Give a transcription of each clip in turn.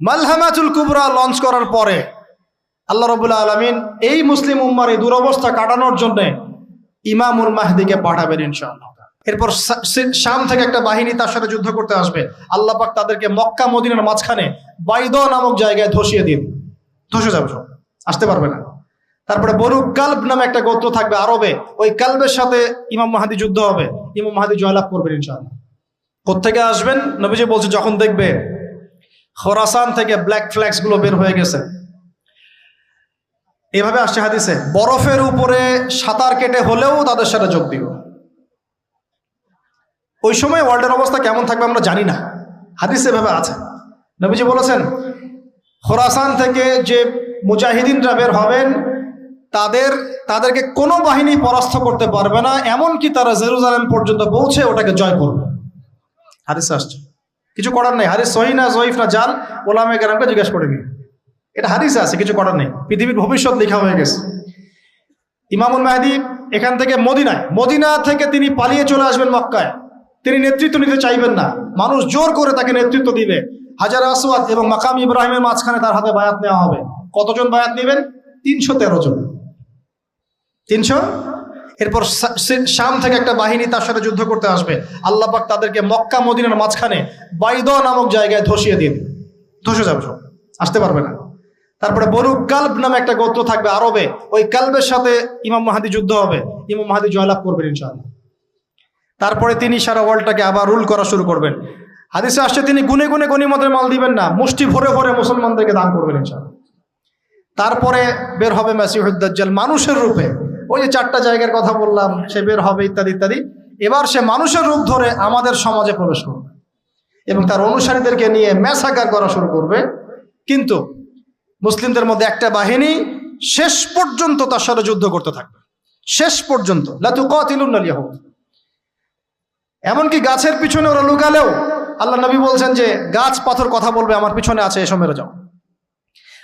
মালহামাতুল কুবরা launch করার পরে আল্লাহ রবুল্লা আলমিন এই মুসলিম উম্মার এই দুরবস্থা কাটানোর জন্য ইমামুল মাহদিকে পাঠাবেন ইনশাআল্লাহ। এরপর শাম থেকে একটা বাহিনী তার সাথে যুদ্ধ করতে আসবে। আল্লাহ পাক তাদেরকে মক্কা মদিনার মাঝখানে বাইদ নামক জায়গায় ধসিয়ে দিন। ধসে যাবে সব। আসতে পারবে না। তারপরে বরু কাল্ব নামে একটা গোত্র থাকবে আরবে। ওই কাল্বের সাথে ইমাম মাহাদি যুদ্ধ হবে। ইমাম মাহাদি জয়লাভ করবেন ইনশাআল্লাহ। কোথেকে আসবেন? নবীজি বলছে, যখন দেখবে খোরাসান থেকে ব্ল্যাক ফ্ল্যাক্সগুলো বের হয়ে গেছে। এভাবে আসছে হাদিসে, বরফের উপরে সাঁতার কেটে হলেও তাদের সাথে যোগ দিব ওই সময় ওয়ার্ল্ডের অবস্থা কেমন থাকবে আমরা জানি না। হাদিসে এভাবে আছে। নবীজি বলেছেন, খোরাসান থেকে যে মুজাহিদিনরা বের হবেন, তাদের, তাদেরকে কোনো বাহিনী পরাস্ত করতে পারবে না, এমনকি তারা জেরুজালেম পর্যন্ত পৌঁছে ওটাকে জয় করবে। হাদিসে আসছে। কিছু করার নেই। হাদিস সহি না জয়ীফ না জাল ওলামে গ্রামকে জিজ্ঞেস করে নিন এটা হাদিসে আছে, কিছু করার নেই। পৃথিবীর ভবিষ্যৎ লেখা হয়ে গেছে। ইমামুল মাহদি এখান থেকে মদিনায়, মদিনা থেকে তিনি পালিয়ে চলে আসবেন মক্কায়। তিনি নেতৃত্ব নিতে চাইবেন না। মানুষ জোর করে তাকে নেতৃত্ব দিবে। হাজার আসওয়াদ এবং মাকাম ইব্রাহিমের মাঝখানে তার হাতে বায়াত নেওয়া হবে। কতজন বায়াত নেবেন? তিনশো তেরো জন। তিনশো এরপর শাম থেকে একটা বাহিনী তার সাথে যুদ্ধ করতে আসবে। আল্লাহ পাক তাদেরকে মক্কা মদিনার মাঝখানে বাইদ নামক জায়গায় ধসিয়ে দিন। ধসে যাবে সব। আসতে পারবে না। তারপরে বরু কাল্ব নামে একটা গোত্র থাকবে আরবে। ওই কাল্বের সাথে ইমাম মাহাদি যুদ্ধ হবে। ইমাম মাহাদি জয়লাভ করবেন ইনশাআল্লাহ। তারপরে তিনি সারা ওয়ার্ল্ডটাকে আবার রুল করা শুরু করবেন। হাদিসে আসছে, তিনি গুনে গুনে গনিমতের মাল দিবেন না। মুষ্টি ভরে ভরে মুসলমানদেরকে দান করবেন ইনশাআল্লাহ। তারপরে বের হবে মাসিহুদ্দাজ্জাল মানুষের রূপে। ওই যে চারটা জায়গার কথা বললাম, সে বের হবে ইত্যাদি ইত্যাদি। এবার সে মানুষের রূপ ধরে আমাদের সমাজে প্রবেশ করবে এবং তার অনুসারীদেরকে নিয়ে ম্যাসাকার করা শুরু করবে। কিন্তু মুসলিমদের মধ্যে একটা বাহিনী শেষ পর্যন্ত তার সাথে যুদ্ধ করতে থাকবে। শেষ পর্যন্ত। লাতু কাতিলুন ইয়াহুদ এমনকি গাছের পিছনে ওরা লুকালেও আল্লাহ নবী বলছেন যে, গাছ পাথর কথা বলবে, আমার পিছনে আছে, এসো মেরে যাও।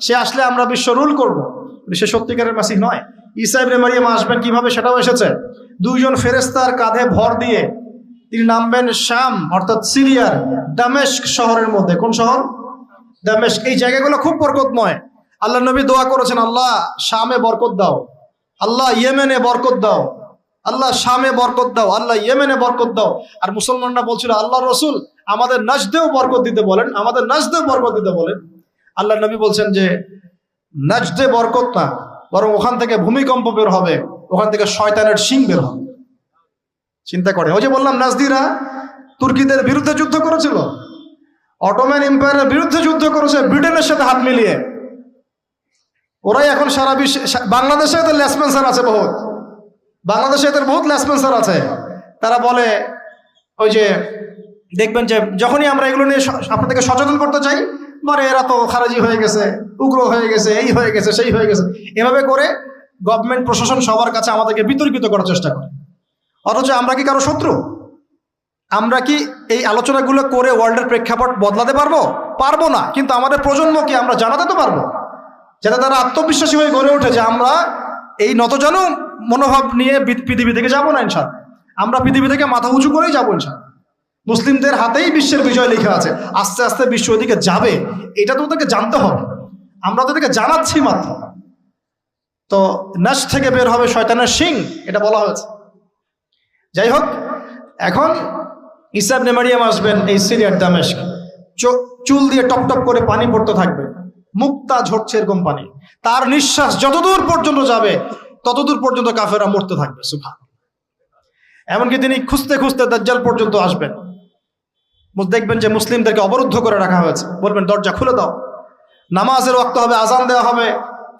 সে আসলে আমরা বিশ্ব রুল করব। সে সত্যিকারের মাসিহ নয়। ইসা মারিয়াম আসবেন কীভাবে সেটাও এসেছে। দুইজন ফেরেস্তার কাঁধে ভর দিয়ে তিনি নামবেন শাম, অর্থাৎ সিরিয়ার দামেস্ক শহরের মধ্যে। কোন শহর? দামেস্ক। এই জায়গাগুলো খুব বরকতময়। আল্লাহ নবী দোয়া করেছেন, আল্লাহ শামে বরকত দাও। আল্লাহ ইয়েমেনে বরকত দাও। আল্লাহ শামে বরকত দাও। আল্লাহ ইয়েমেনে বরকত দাও। আর মুসলমানরা বলছিল আল্লাহ রসুল আমাদের নাজদেও বরকত দিতে বলেন, আমাদের নাজদেও বরকত দিতে বলেন। আল্লাহ নবী বলছেন যে, নাজদে বরকত না, বরং ওখান থেকে ভূমিকম্প বের হবে, ওখান থেকে শয়তানের শিং বের হবে। চিন্তা করে। ওই যে বললাম, নাজদিরা তুর্কিদের বিরুদ্ধে যুদ্ধ করেছিল, অটোম্যান এম্পায়ারের বিরুদ্ধে যুদ্ধ করেছে ব্রিটেনের সাথে হাত মিলিয়ে। ওরাই এখন সারা বিশ্বে বাংলাদেশে এদের লেসপেন্সার আছে বহুত। বাংলাদেশে এদের বহুত লেসপেন্সার আছে। তারা বলে, ওই যে, দেখবেন যে, যখনই আমরা এগুলো নিয়ে আপনাদেরকে সচেতন করতে চাই মানে এরা তো খারাজি হয়ে গেছে, উগ্র হয়ে গেছে, এই হয়ে গেছে, সেই হয়ে গেছে। এভাবে করে গভর্নমেন্ট প্রশাসন সবার কাছে আমাদেরকে বিতর্কিত করার চেষ্টা করে। অথচ আমরা কি কারও শত্রু? আমরা কি এই আলোচনাগুলো করে ওয়ার্ল্ডের প্রেক্ষাপট বদলাতে পারব? পারব না। কিন্তু আমাদের প্রজন্মকে আমরা জানাতে তো পারব। যাতে তারা আত্মবিশ্বাসী হয়ে গড়ে ওঠে যে আমরা এই নতজানু মনোভাব নিয়ে পৃথিবী থেকে যাব না ইনশাল আমরা পৃথিবী থেকে মাথা উঁচু করেই যাব ইনশাল মুসলিমদের হাতেই বিশ্বের বিজয় লেখা আছে। আস্তে আস্তে বিশ্ব ওদিকে যাবে, এটা তো ওদেরকে জানতে হবে। আমরা তোদেরকে জানাচ্ছি মাত্র। তো নাচ থেকে বের হবে শয়তানের সিং এটা বলা হয়েছে। যাই হোক, এখন ইসাব নেমারিয়াম আসবেন এই সিরিয়ার চো- চুল দিয়ে টপ টপ করে পানি পড়তে থাকবে। মুক্তা ঝরছে এরকম পানি। তার নিঃশ্বাস যতদূর পর্যন্ত যাবে, ততদূর পর্যন্ত কাফেরা মরতে থাকবে সুভা এমনকি তিনি খুঁজতে খুঁজতে দাজ্জাল পর্যন্ত আসবেন। দেখবেন যে মুসলিমদেরকে অবরুদ্ধ করে রাখা হয়েছে। বলবেন, দরজা খুলে দাও। নামাজের ওয়াক্ত হবে, আজান দেওয়া হবে।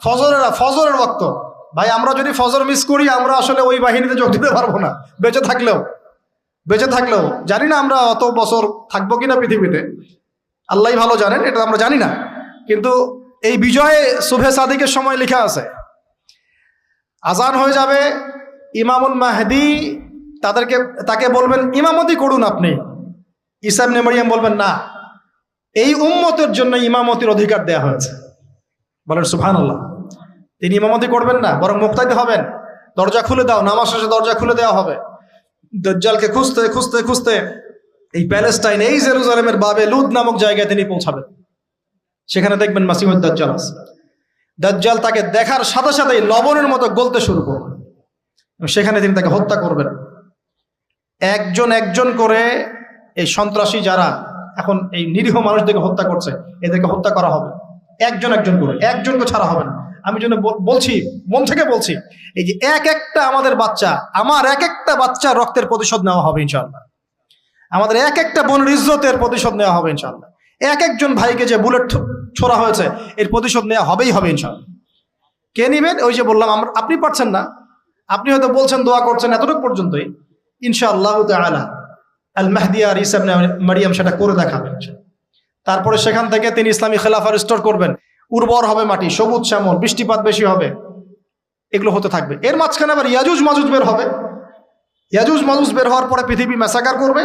ফজরের ফজরের ওয়াক্ত। ভাই, আমরা যদি ফজর মিস করি, আমরা আসলে ওই বাহিনীতে যোগ দিতে পারব না। বেঁচে থাকলেও। বেঁচে থাকলেও। জানি না আমরা অত বছর থাকব কিনা পৃথিবীতে। আল্লাহ ভালো জানেন, এটা আমরা জানি না। কিন্তু এই বিজয়ে শুভে সাদিকের সময় লেখা আছে, আজান হয়ে যাবে, ইমামুল মাহদি তাদেরকে, তাকে বলবেন, ইমামতি করুন আপনি। ইসাব নেমারিয়াম বলবেন, না, এই উম্মতের জন্য ইমামতির অধিকার দেয়া হয়েছে। বলেন সুফান আল্লাহ তিনি ইমামতি করবেন না, বরং মুক্তাইতে হবেন। দরজা খুলে দাও, নামাজ শেষে দরজা খুলে দেওয়া হবে। দজ্জালকে খুঁজতে খুঁজতে খুঁজতে এই প্যালেস্টাইন, এই জেরুজালেমের বাবে লুদ নামক জায়গায় তিনি পৌঁছাবেন। সেখানে দেখবেন মাসিমুদ দাজ্জাল আছে। দাজ্জাল তাকে দেখার সাথে সাথেই লবণের মতো গলতে শুরু করবে সেখানে তিনি তাকে হত্যা করবেন। একজন একজন করে এই সন্ত্রাসী যারা এখন এই নিরীহ মানুষদেরকে হত্যা করছে, এদেরকে হত্যা করা হবে। একজন একজন করে, একজনকে ছাড়া হবে না। আমি জন্য বলছি, মন থেকে বলছি, এই যে এক একটা আমাদের বাচ্চা, আমার এক একটা বাচ্চা রক্তের প্রতিশোধ নেওয়া হবে ইনশাল্লাহ আমাদের এক একটা বোনের ইজ্জতের প্রতিশোধ নেওয়া হবে ইনশাল্লাহ এক একজন ভাইকে যে বুলেট ছোড়া হয়েছে, এর প্রতিশোধ নেওয়া হবেই হবে ইনশাল্লাহ কে নিবেন? ওই যে বললাম, আমরা আপনি পারছেন না। আপনি হয়তো বলছেন, দোয়া করছেন, এতটুকু পর্যন্তই। ইনশাআল্লাহ তাআলা। আল মাহদি আর ইসা ইবনে মারিয়াম সেটা করে দেখাবেন। তারপরে সেখান থেকে তিনি ইসলামী খেলাফা রিস্টোর করবেন। উর্বর হবে মাটি, সবুজ শ্যামল, বৃষ্টিপাত বেশি হবে, এগুলো হতে থাকবে। এর মাঝখানে আবার ইয়াজুজ মাজুজ বের হবে। ইয়াজুজ মাজুজ বের হওয়ার পরে পৃথিবী মেসাকার করবে।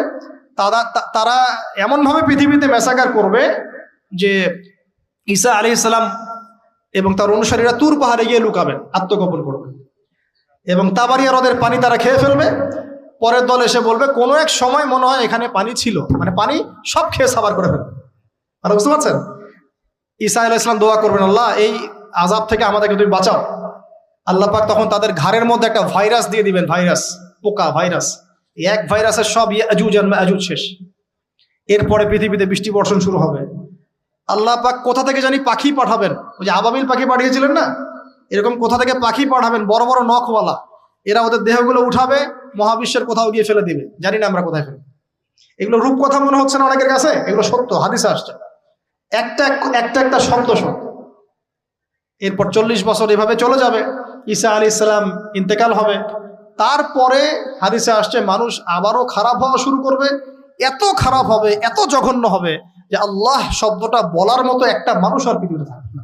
তারা তারা এমনভাবে পৃথিবীতে মেসাকার করবে যে ঈসা আলী ইসলাম এবং তার অনুসারীরা তুর পাহাড়ে গিয়ে লুকাবেন, আত্মগোপন করবেন। এবং তাবারিয়া হ্রদের পানি তারা খেয়ে ফেলবে। পরের দল এসে বলবে, কোনো এক সময় মনে হয় এখানে পানি ছিল। মানে পানি সব খেয়ে সাবার করে ফেলবে। আর বুঝতে পারছেন? ঈসা আলাহ ইসলাম দোয়া করবেন, আল্লাহ, এই আজাব থেকে আমাদেরকে তুমি বাঁচাও। আল্লাহ পাক তখন তাদের ঘাড়ের মধ্যে একটা ভাইরাস দিয়ে দিবেন, ভাইরাস, পোকা, ভাইরাস। এক ভাইরাসের সব ইয়াজুজ আর শেষ। এরপরে পৃথিবীতে বৃষ্টি বর্ষণ শুরু হবে। আল্লাহ পাক কোথা থেকে জানি পাখি পাঠাবেন। ওই যে আবাবিল পাখি পাঠিয়েছিলেন না? এরকম কোথা থেকে পাখি পাঠাবেন? বড় বড় নখওয়ালা। এরা ওদের দেহগুলো উঠাবে মহাবিশ্বের কোথাও গিয়ে ফেলে দিবে। জানি না আমরা কোথায় ফেলে এগুলো রূপ কথা মনে হচ্ছে না অনেকের কাছে? এগুলো সত্য, হাদিসে আসছে। একটা একটা একটা শব্দ সত্য। এরপর চল্লিশ বছর এভাবে চলে যাবে। ঈসা আলী ইসলাম ইন্তেকাল হবে। তারপরে হাদিসে আসছে, মানুষ আবারও খারাপ হওয়া শুরু করবে। এত খারাপ হবে, এত জঘন্য হবে যে আল্লাহ শব্দটা বলার মতো একটা মানুষ আর পৃথিবীতে থাকবে না।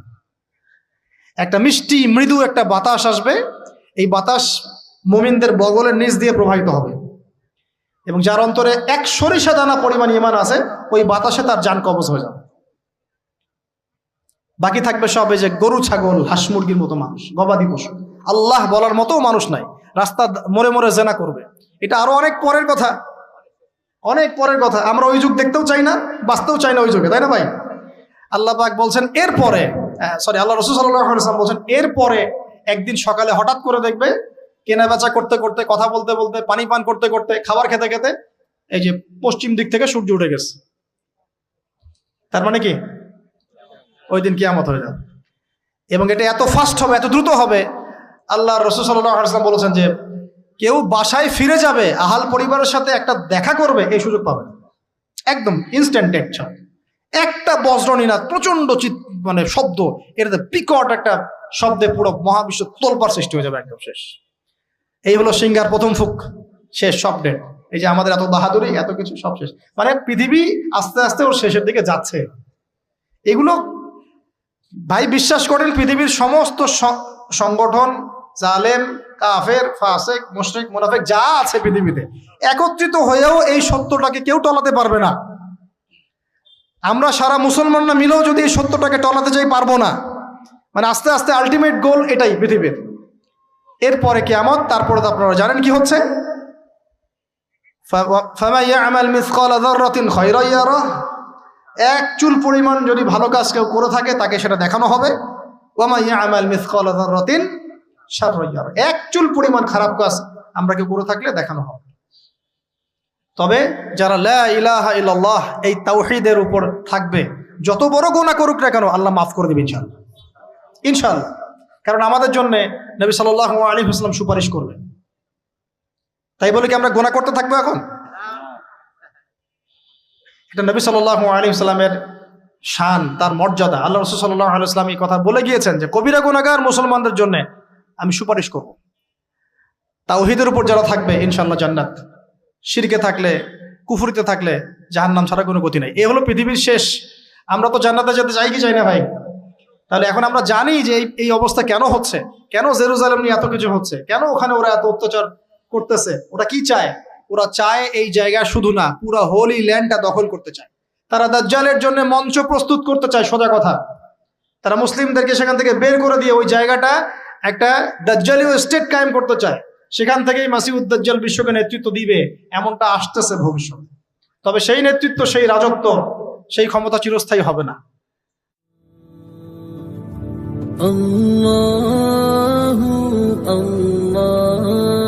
একটা মিষ্টি, মৃদু একটা বাতাস আসবে। এই বাতাস মুমিনদের বগলের নিচ দিয়ে প্রবাহিত হবে। এবং যার অন্তরে এক সরিষা দানা পরিমাণ ইমান আছে, ওই বাতাসে তার যান কবজ হয়ে যাবে। বাকি থাকবে সব যে গরু, ছাগল, হাঁস, মুরগির মতো মানুষ, গবাদি পশু। আল্লাহ বলার মতো মানুষ নাই। রাস্তা মোড়ে মরে জেনা করবে। এটা আরও অনেক পরের কথা। অনেক পরের কথা। আমরা ওই যুগ দেখতেও চাই না, বাঁচতেও চাই না ওই যুগে, তাই না ভাই? আল্লাহ পাক বলছেন, এরপরে সরি আল্লাহ রসুল সাল্লাম বলছেন, এরপরে একদিন সকালে হঠাৎ করে দেখবে কেনা বেচা করতে করতে, কথা বলতে বলতে, পানি পান করতে করতে, খাবার খেতে খেতে এই যে পশ্চিম দিক থেকে সূর্য উঠে গেছে। তার মানে কি? ওই দিন কিয়ামত হয়ে যাবে। এবং এটা এত ফাস্ট হবে, এত দ্রুত হবে। আল্লাহ রসুল সাল্লাম বলেছেন যে, কেউ বাসায় ফিরে যাবে, আহাল পরিবারের সাথে একটা দেখা করবে, এই সুযোগ পাবে একদম ইনস্ট্যান্ট টেকচার একটা বজ্রনীনাথ প্রচণ্ড চিৎ মানে শব্দ, এটাতে পিকট একটা শব্দে পুরো মহাবিশ্ব তোলপার সৃষ্টি হয়ে যাবে একদম শেষ। এই হলো সিঙ্গার প্রথম ফুক, শেষ, সব ডেট এই যে আমাদের এত বাহাদুরি, এত কিছু, সব শেষ। মানে পৃথিবী আস্তে আস্তে ওর শেষের দিকে যাচ্ছে। এগুলো ভাই বিশ্বাস করেন, পৃথিবীর সমস্ত সংগঠন, জালেম, কাফের, ফাসেক, মুশরিক, মুনাফেক, যা আছে পৃথিবীতে, একত্রিত হয়েও এই সত্যটাকে কেউ টলাতে পারবে না। আমরা সারা মুসলমানরা মিলেও যদি এই সত্যটাকে টলাতে চাই পারব না। মানে আস্তে আস্তে আলটিমেট গোল এটাই পৃথিবীর। এরপরে কেয়ামত, তারপরে তো আপনারা জানেন কি হচ্ছে? এক চুল পরিমাণ যদি ভালো কাজ কেউ করে থাকে, তাকে সেটা দেখানো হবে। এক চুল পরিমাণ খারাপ কাজ আমরা কেউ করে থাকলে দেখানো হবে। তবে যারা ইলাহা ইল্লাল্লাহ, এই তাওহীদের উপর থাকবে, যত বড় গুনাহ করুক না কেন, আল্লাহ মাফ করে দেবে ইনশাল্লাহ ইনশাআল্লাহ। কারণ আমাদের জন্য নবী সাল্লাল্লাহু আলাইহি ওয়াসাল্লাম সুপারিশ করবেন তাই বলে কি আমরা গোনা করতে থাকব এখন? এটা নবী সাল্লাল্লাহু আলাইহি ওয়াসাল্লামের শান, তার মর্যাদা। আল্লাহ রসুল সাল্লাহ আলাইসলাম এই কথা বলে গিয়েছেন যে, কবিরা গুনাগার মুসলমানদের জন্য আমি সুপারিশ করব। তাওহিদের উপর যারা থাকবে ইনশাল্লাহ জান্নাত। শিরকে থাকলে, কুফুরিতে থাকলে জাহান্নাম ছাড়া কোনো গতি নাই। এ হলো পৃথিবীর শেষ। আমরা তো জান্নাতে যেতে চাই কি চাই না ভাই? তাহলে এখন আমরা জানি যে এই অবস্থা কেন হচ্ছে? কেন জেরুজালেম নিয়ে এত কিছু হচ্ছে? কেন ওখানে ওরা এত অত্যাচার করতেছে? ওরা কি চায়? ওরা চায় এই জায়গা শুধু না, পুরো হোলি ল্যান্ডটা দখল করতে চায়। তারা দাজ্জালের জন্য মঞ্চ প্রস্তুত করতে চায়, সোজা কথা। তারা মুসলিমদেরকে সেখান থেকে বের করে দিয়ে ওই জায়গাটা একটা দাজ্জালীয় স্টেট কায়েম করতে চায়। সেখান থেকেই মাসিউদ দাজ্জাল বিশ্বকে নেতৃত্ব দিবে, এমনটা আসতেছে ভবিষ্যতে। তবে সেই নেতৃত্ব, সেই রাজত্ব, সেই ক্ষমতা চিরস্থায়ী হবে না। Allahu Allah,